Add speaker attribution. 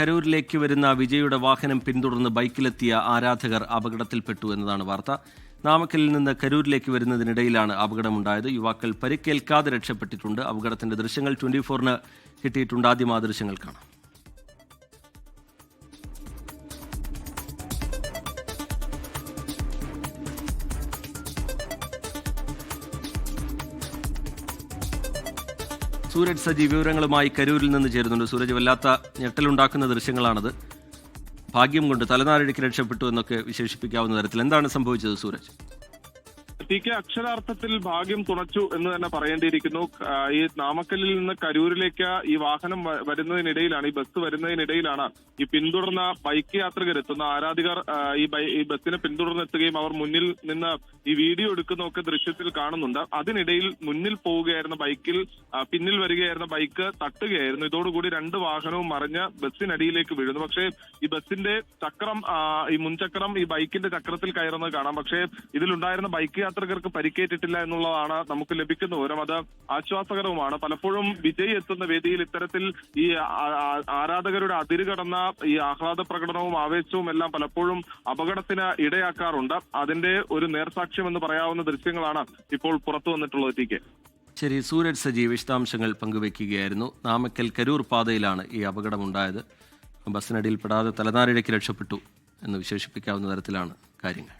Speaker 1: കരൂരിലേക്ക് വരുന്ന വിജയുടെ വാഹനം പിന്തുടർന്ന് ബൈക്കിലെത്തിയ ആരാധകർ അപകടത്തിൽപ്പെട്ടു എന്നതാണ് വാർത്ത. നാമക്കലിൽ നിന്ന് കരൂരിലേക്ക് വരുന്നതിനിടയിലാണ് അപകടമുണ്ടായത്. യുവാക്കൾ പരിക്കേൽക്കാതെ രക്ഷപ്പെട്ടിട്ടുണ്ട്. അപകടത്തിന്റെ ദൃശ്യങ്ങൾ ട്വന്റി ഫോറിന് കിട്ടിയിട്ടുണ്ട്. ആദ്യം ആ ദൃശ്യങ്ങൾ കാണാം. സൂരജ് സജി വിവരങ്ങളുമായി കരൂരിൽ നിന്ന് ചേരുന്നുണ്ട്. സൂരജ് വല്ലാത്ത ഞെട്ടലുണ്ടാക്കുന്ന ദൃശ്യങ്ങളാണത്. ഭാഗ്യം കൊണ്ട് തലനാരിഴയ്ക്ക് രക്ഷപ്പെട്ടു എന്നൊക്കെ വിശേഷിപ്പിക്കാവുന്ന തരത്തിൽ എന്താണ് സംഭവിച്ചത് സൂരജ്?
Speaker 2: ടി കെ അക്ഷരാർത്ഥത്തിൽ ഭാഗ്യം തുണച്ചു എന്ന് തന്നെ പറയേണ്ടിയിരിക്കുന്നു. ഈ നാമക്കല്ലിൽ നിന്ന് കരൂരിലേക്ക് ഈ വാഹനം വരുന്നതിനിടയിലാണ് ഈ ബസ് വരുന്നതിനിടയിലാണ് ഈ പിന്തുടർന്ന ബൈക്ക് യാത്രികർ എത്തുന്ന ആരാധികർ ഈ ഈ ബസ്സിനെ പിന്തുടർന്നെത്തുകയും അവർ മുന്നിൽ നിന്ന് ഈ വീഡിയോ എടുക്കുന്നതൊക്കെ ദൃശ്യത്തിൽ കാണുന്നുണ്ട്. അതിനിടയിൽ മുന്നിൽ പോവുകയായിരുന്ന ബൈക്കിൽ പിന്നിൽ വരികയായിരുന്ന ബൈക്ക് തട്ടുകയായിരുന്നു. ഇതോടുകൂടി രണ്ട് വാഹനവും മറിഞ്ഞ് ബസ്സിനടിയിലേക്ക് വീഴുന്നു. പക്ഷേ ഈ ബസ്സിന്റെ ചക്രം ഈ മുൻചക്രം ഈ ബൈക്കിന്റെ ചക്രത്തിൽ കയറുന്നത് കാണാം. പക്ഷേ ഇതിലുണ്ടായിരുന്ന ബൈക്ക് യാത്രികർക്ക് പരിക്കേറ്റിട്ടില്ല എന്നുള്ളതാണ് നമുക്ക് ലഭിക്കുന്ന വിവരം. അത് ആശ്വാസകരവുമാണ്. പലപ്പോഴും വിജയ് എത്തുന്ന വേദിയിൽ ഇത്തരത്തിൽ ഈ ആരാധകരുടെ അതിര് കടന്ന ഈ ആഹ്ലാദ പ്രകടനവും ആവേശവും എല്ലാം പലപ്പോഴും അപകടത്തിന് ഇടയാക്കാറുണ്ട്. അതിന്റെ ഒരു നേർസാക്ഷ്യം എന്ന് പറയാവുന്ന ദൃശ്യങ്ങളാണ് ഇപ്പോൾ പുറത്തു വന്നിട്ടുള്ളത് ടി കെ.
Speaker 1: ശരി സൂരജ് സജി വിശദാംശങ്ങൾ പങ്കുവെക്കുകയായിരുന്നു നാമക്കൽ കരൂർ പാതയിലാണ് ഈ അപകടമുണ്ടായത്. ബസ്സിനടിയിൽപ്പെടാതെ തലനാരിഴയ്ക്ക് രക്ഷപ്പെട്ടു എന്ന് വിശേഷിപ്പിക്കാവുന്ന തരത്തിലാണ് കാര്യങ്ങൾ.